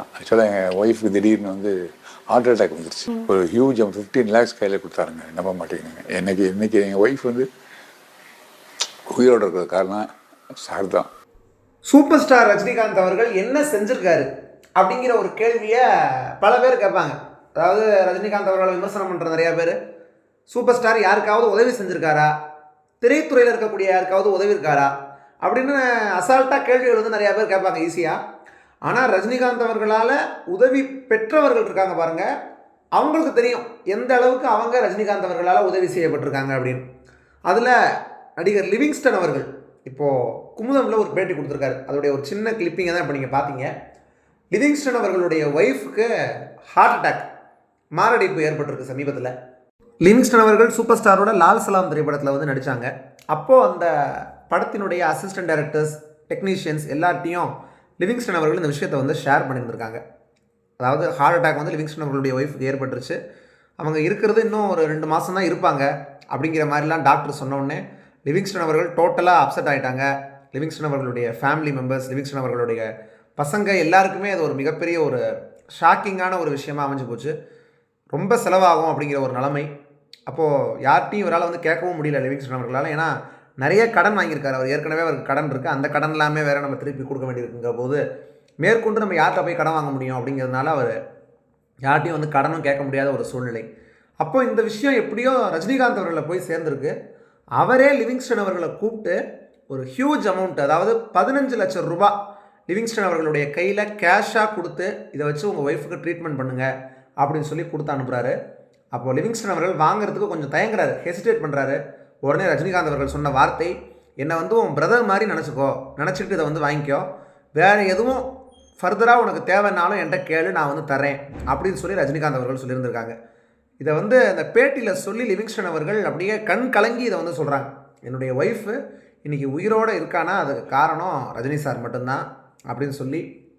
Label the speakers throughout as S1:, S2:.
S1: ஆக்சுவலாக எங்கள் ஒய்ஃபுக்கு திடீர்னு வந்து ஹார்ட் அட்டாக் வந்துருச்சு. ஒரு ஹியூஜ் ஃபிஃப்டீன் லேக்ஸ் கையில் கொடுத்தாருங்க. நம்ப மாட்டேங்கிறீங்க என்னைக்கு இன்னைக்கு எங்கள் ஒய்ஃப் வந்து உயிரோட இருக்கிற காரணம் சார் தான்.
S2: சூப்பர் ஸ்டார் ரஜினிகாந்த் அவர்கள் என்ன செஞ்சிருக்காரு அப்படிங்கிற ஒரு கேள்வியை பல பேர் கேட்பாங்க. அதாவது ரஜினிகாந்த் அவர்களை விமர்சனம் பண்ணுற நிறையா பேர். சூப்பர் ஸ்டார் யாருக்காவது உதவி செஞ்சுருக்காரா? திரைத்துறையில் இருக்கக்கூடிய யாருக்காவது உதவி இருக்காரா? அப்படின்னு அசால்ட்டாக கேள்விகள் வந்து நிறையா பேர் கேட்பாங்க ஈஸியாக ஆனால் ரஜினிகாந்த் அவர்களால் உதவி பெற்றவர்கள் இருக்காங்க பாருங்கள் அவங்களுக்கு தெரியும் எந்த அளவுக்கு அவங்க ரஜினிகாந்த் அவர்களால் உதவி செய்யப்பட்டிருக்காங்க அப்படின்னு. அதில் நடிகர் லிவிங்ஸ்டன் அவர்கள் இப்போது குமுதமில் ஒரு பேட்டி கொடுத்துருக்காரு. அதோடைய ஒரு சின்ன கிளிப்பிங்கை தான் இப்போ நீங்கள் பார்த்தீங்க லிவிங்ஸ்டன் அவர்களுடைய ஒய்ஃபுக்கு ஹார்ட் அட்டாக் மாரடைப்பு ஏற்பட்டிருக்கு சமீபத்தில். லிவிங்ஸ்டன் அவர்கள் சூப்பர் ஸ்டாரோட லால் சலாம் திரைப்படத்தில் வந்து நடித்தாங்க அப்போது அந்த படத்தினுடைய அசிஸ்டன்ட் டைரக்டர்ஸ் டெக்னீஷியன்ஸ் எல்லார்ட்டையும் லிவிங்ஸ்டன் அவர்கள் இந்த விஷயத்தை வந்து ஷேர் பண்ணியிருந்திருக்காங்க. அதாவது ஹார்ட் அட்டாக் வந்து லிவிங்ஸ்டன் அவர்களுடைய ஒய்ஃப் ஏற்பட்டுருச்சு. அவங்க இருக்கிறது இன்னும் ஒரு ரெண்டு மாதம் தான் இருப்பாங்க. அப்படிங்கிற மாதிரிலாம் டாக்டர் சொன்னோடனே லிவிங்ஸ்டன் அவர்கள் டோட்டலாக அப்செட் ஆகிட்டாங்க லிவிங்ஸ்டன் அவர்களுடைய ஃபேமிலி மெம்பர்ஸ் லிவிங்ஸ்டன் அவர்களுடைய பசங்க எல்லாருக்குமே அது ஒரு மிகப்பெரிய ஒரு ஷாக்கிங்கான ஒரு விஷயமா அமைஞ்சு போச்சு. ரொம்ப செலவாகும் அப்படிங்கிற ஒரு நிலைமை. அப்போது யார்கிட்டையும் இவரால் வந்து கேட்கவும் முடியல லிவிங்ஸ்டன் அவர்களால். ஏன்னா நிறைய கடன் வாங்கியிருக்காரு. அவர் ஏற்கனவே அவருக்கு கடன் இருக்குது அந்த கடன் எல்லாமே வேறு நம்ம திருப்பி கொடுக்க வேண்டியிருக்குங்கிற போது மேற்கொண்டு நம்ம யார்கிட்ட போய் கடன் வாங்க முடியும் அப்படிங்கிறதுனால அவர் யார்கிட்டையும் வந்து கடனும் கேட்க முடியாத ஒரு சூழ்நிலை. அப்போ இந்த விஷயம் எப்படியோ ரஜினிகாந்த் அவர்களை போய் சேர்ந்துருக்கு. அவரே லிவிங்ஸ்டன் அவர்களை கூப்பிட்டு ஒரு ஹியூஜ் அமௌண்ட் அதாவது பதினஞ்சு லட்சம் ரூபாய் லிவிங்ஸ்டன் அவர்களுடைய கையில் கேஷாக கொடுத்து இதை வச்சு உங்கள் ஒய்ஃபுக்கு ட்ரீட்மெண்ட் பண்ணுங்கள் அப்படின்னு சொல்லி கொடுத்து அனுப்புகிறாரு அப்போது லிவிங்ஸ்டன் அவர்கள் வாங்குறதுக்கு கொஞ்சம் தயங்குறாரு. ஹெசிடேட் பண்ணுறாரு உடனே ரஜினிகாந்த் அவர்கள் சொன்ன வார்த்தை என்னை வந்து உன் பிரதர் மாதிரி நினச்சிக்கோ. நினச்சிக்கிட்டு இதை வந்து வாங்கிக்கோ. வேறு எதுவும் ஃபர்தராக உனக்கு தேவைன்னாலும் என்கிட்ட கேளு நான் வந்து தரேன் அப்படின்னு சொல்லி ரஜினிகாந்த் அவர்கள் சொல்லியிருந்திருக்காங்க. இதை வந்து அந்த பேட்டியில் சொல்லி லிவிங்ஸ்டன் அவர்கள் அப்படியே கண் கலங்கி இதை வந்து சொல்கிறாங்க என்னுடைய ஒய்ஃபு இன்றைக்கி உயிரோடு இருக்கானா? அதுக்கு காரணம் ரஜினி சார் மட்டும்தான். அப்படின்னு சொல்லி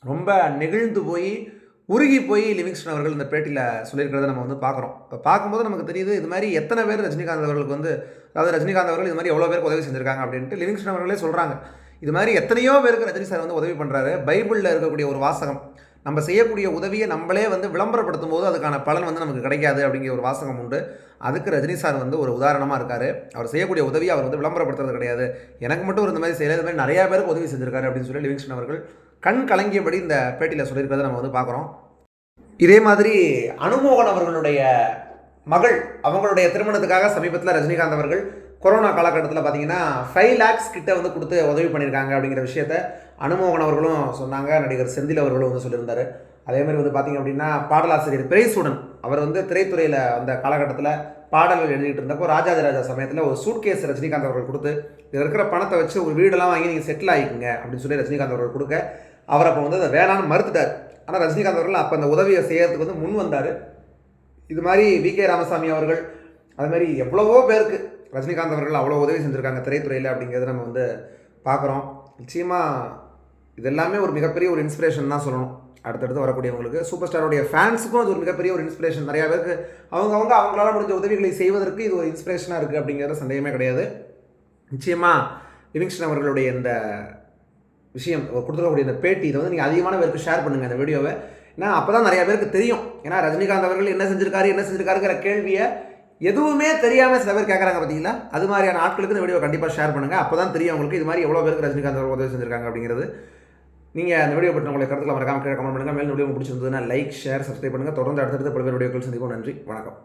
S2: ரொம்ப நெகிழ்ந்து போய் உருகி போய் லிவிங்ஸ்டன் அவர்கள் இந்த பேட்டியில் சொல்லியிருக்கிறத நம்ம வந்து பார்க்குறோம். இப்போ பார்க்கும்போது நமக்கு தெரியுது இது மாதிரி எத்தனை பேர் ரஜினிகாந்த் அவர்களுக்கு வந்து அதாவது ரஜினிகாந்த் அவர்கள் இது மாதிரி எவ்வளோ பேருக்கு உதவி செஞ்சுருக்காங்க அப்படின்ட்டு லிவிங்ஸ்டன் அவர்களே சொல்கிறாங்க இது மாதிரி எத்தனையோ பேருக்கு ரஜினி சார் வந்து உதவி பண்ணுறாரு பைபிளில் இருக்கக்கூடிய ஒரு வாசகம் நம்ம செய்யக்கூடிய உதவியை நம்மளே வந்து விளம்பரப்படுத்தும் போது அதுக்கான பலன் வந்து நமக்கு கிடைக்காது அப்படிங்கிற ஒரு வாசகம் உண்டு. அதுக்கு ரஜினி சார் வந்து ஒரு உதாரணமாக இருக்கார். அவர் செய்யக்கூடிய உதவியை அவர் வந்து விளம்பரப்படுத்துறது கிடையாது. எனக்கு மட்டும் ஒரு இந்த மாதிரி செய்யல இது மாதிரி நிறையா பேருக்கு உதவி செஞ்சிருக்காரு அப்படின்னு சொல்லி லிவிங்ஸ்டன் அவர்கள் கண் கலங்கியபடி இந்த பேட்டியில் சொல்லியிருக்கிறத நம்ம வந்து பார்க்குறோம். இதே மாதிரி அனுமோகன் அவர்களுடைய மகள் அவங்களுடைய திருமணத்துக்காக சமீபத்தில் ரஜினிகாந்த் அவர்கள் கொரோனா காலகட்டத்தில் பார்த்தீங்கன்னா ஃபைவ் லேக்ஸ் கிட்ட வந்து கொடுத்து உதவி பண்ணியிருக்காங்க அப்படிங்கிற விஷயத்த அனுமோகன் அவர்களும் சொன்னாங்க. நடிகர் செந்தில் அவர்களும் வந்து சொல்லியிருந்தார். அதே மாதிரி வந்து பார்த்தீங்க அப்படின்னா பாடலாசிரியர் பிரேசூடன் அவர் வந்து திரைத்துறையில் அந்த காலகட்டத்தில் பாடல்கள் எழுதிட்டு இருந்தப்போ ராஜாதிராஜா சமயத்தில் ஒரு சூட்கேஸ் ரஜினிகாந்த் அவர்கள் கொடுத்து இதில் இருக்கிற பணத்தை வச்சு ஒரு வீடெல்லாம் வாங்கி நீங்கள் செட்டில் ஆகிக்குங்க அப்படின்னு சொல்லி ரஜினிகாந்த் அவர்கள் கொடுக்க அவர் அப்போ வந்து அதை வேணான்னு மறுத்துட்டார். ஆனால் ரஜினிகாந்த் அவர்கள் அப்போ அந்த உதவியை செய்யறதுக்கு வந்து முன் வந்தார். இது மாதிரி வி. கே. ராமசாமி அவர்கள் அது மாதிரி எவ்வளவோ பேருக்கு ரஜினிகாந்த் அவர்கள் அவ்வளோ உதவி செஞ்சுருக்காங்க திரைத்துறையில் அப்படிங்கிறத நம்ம வந்து பார்க்குறோம் நிச்சயமாக இது எல்லாமே ஒரு மிகப்பெரிய ஒரு இன்ஸ்பிரேஷன் தான் சொல்லணும். அடுத்தடுத்து வரக்கூடியவங்களுக்கு சூப்பர் ஸ்டாரோடைய ஃபேன்ஸுக்கும் அது ஒரு மிகப்பெரிய ஒரு இன்ஸ்பிரேஷன் நிறையா பேருக்கு அவங்கவுங்க அவங்களால முடிஞ்ச உதவிகளை செய்வதற்கு இது ஒரு இன்ஸ்பிரேஷனாக இருக்குது அப்படிங்கிறது சந்தேகமே கிடையாது. நிச்சயமாக லிவிங்ஸ்டன் அவர்களுடைய இந்த விஷயம் கொடுத்துருக்கக்கூடிய இந்த பேட்டி இதை வந்து நீங்கள் அதிகமான பேருக்கு ஷேர் பண்ணுங்கள் இந்த வீடியோவை ஏன்னா அப்போ தான் நிறைய பேருக்கு தெரியும். ஏன்னா ரஜினிகாந்த் அவர்கள் என்ன செஞ்சிருக்காரு என்ன செஞ்சிருக்காருங்கிற கேள்வியை எதுவுமே தெரியாமல் சில பேர் கேட்குறாங்க பார்த்தீங்களா அது மாதிரியான ஆட்களுக்கு இந்த வீடியோ கண்டிப்பாக ஷேர் பண்ணுங்கள் அப்போ தான் தெரியும் உங்களுக்கு இது மாதிரி எவ்வளோ பேருக்கு ரஜினிகாந்த் அவர்கள் உதவி செஞ்சிருக்காங்க அப்படிங்கிறது. நீங்கள் அந்த வீடியோ பற்றி உங்களுக்கு கருத்தில் மறக்காம கீழே கமெண்ட் பண்ணுங்கள் மேலும் வீடியோ பிடிச்சிருந்ததுன்னா லைக் ஷேர் சப்ஸ்கிரைப் பண்ணுங்கள் தொடர்ந்து அடுத்தடுத்த பல்வேறு வீடியோக்கள் சந்திப்போம். நன்றி. வணக்கம்.